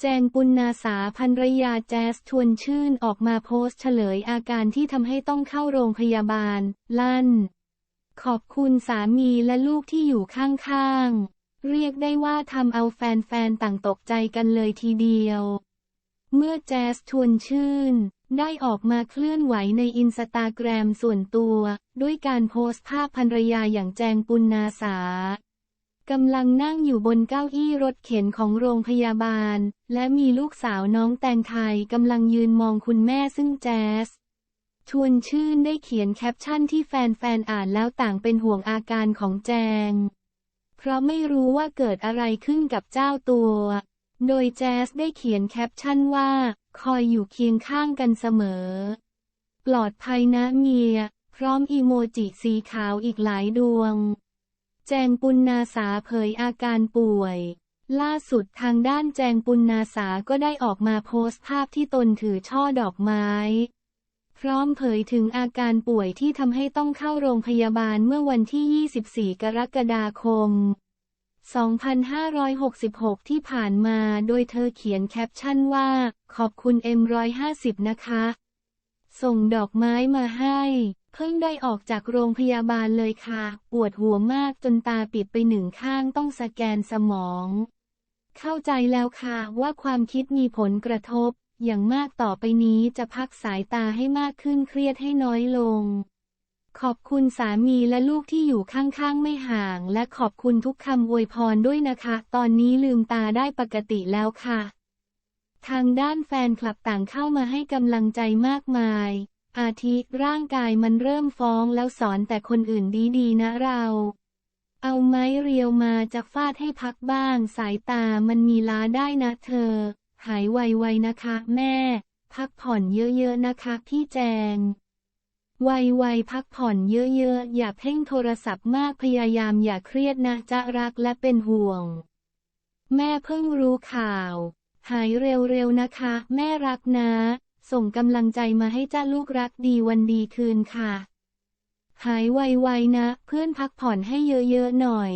แจงปุณนาสาภรรยาแจ๊สชวนชื่นออกมาโพสต์เฉลยอาการที่ทำให้ต้องเข้าโรงพยาบาล ลั่น ขอบคุณสามีและลูกที่อยู่ข้างๆ เรียกได้ว่าทำเอาแฟนๆ ต่างตกใจกันเลยทีเดียว เมื่อแจ๊สชวนชื่น ได้ออกมาเคลื่อนไหวในอินสตาแกรมส่วนตัว ด้วยการโพสต์ภาพภรรยาอย่างแจงปุณนาสา กำลังนั่งอยู่บนเก้าอี้รถเข็นของโรงพยาบาล และมีลูกสาวน้องแตงไทยกำลังยืนมองคุณแม่ซึ่งแจ๊สชวนชื่นได้เขียนแคปชั่นที่แฟนๆอ่านแล้วต่างเป็นห่วงอาการของแจง เพราะไม่รู้ว่าเกิดอะไรขึ้นกับเจ้าตัว โดยแจ๊สได้เขียนแคปชั่นว่า คอยอยู่เคียงข้างกันเสมอ ปลอดภัยนะเมีย พร้อมอีโมจิสีขาวอีกหลายดวง แจงปุณนาสาเผยอาการป่วย ล่าสุดทางด้านแจงปุณนาสาก็ได้ออกมาโพสต์ภาพที่ตนถือช่อดอกไม้ พร้อมเผยถึงอาการป่วยที่ทำให้ต้องเข้าโรงพยาบาลเมื่อวันที่ 24 กรกฎาคม 2566 ที่ผ่านมาโดยเธอเขียนแคปชั่นว่า ขอบคุณ M150 นะคะ ส่งดอกไม้มาให้ เพิ่งได้ออกจากโรงพยาบาลเลยค่ะ ปวดหัวมากจนตาปิดไปหนึ่งข้างต้องสแกนสมอง เข้าใจแล้วค่ะว่าความคิดมีผลกระทบ อย่างมากต่อไปนี้จะพักสายตาให้มากขึ้นเครียดให้น้อยลง ขอบคุณสามีและลูกที่อยู่ข้างๆไม่ห่าง และขอบคุณทุกคำอวยพรด้วยนะคะ ตอนนี้ลืมตาได้ปกติแล้วค่ะ ทางด้านแฟนคลับต่างเข้ามาให้กำลังใจมากมาย อาทิร่างกายมันเริ่มฟ้องแล้วสอนแต่คนอื่นดีๆนะเรา เอาไม้เรียวมาจากฟาดให้พักบ้าง สายตามันมีล้าได้นะเธอ หายไวๆนะคะแม่ พักผ่อนเยอะๆนะคะพี่แจงไวๆพักผ่อนเยอะๆ อย่าเพ่งโทรศัพท์มากพยายามอย่าเครียดนะจะรักและเป็นห่วง แม่เพิ่งรู้ข่าว หายเร็วๆนะคะ แม่รักนะ ส่งกำลังใจมาให้จ้าลูกรักดีวันดีคืนค่ะ หายไวๆนะ เพื่อนพักผ่อนให้เยอะๆหน่อย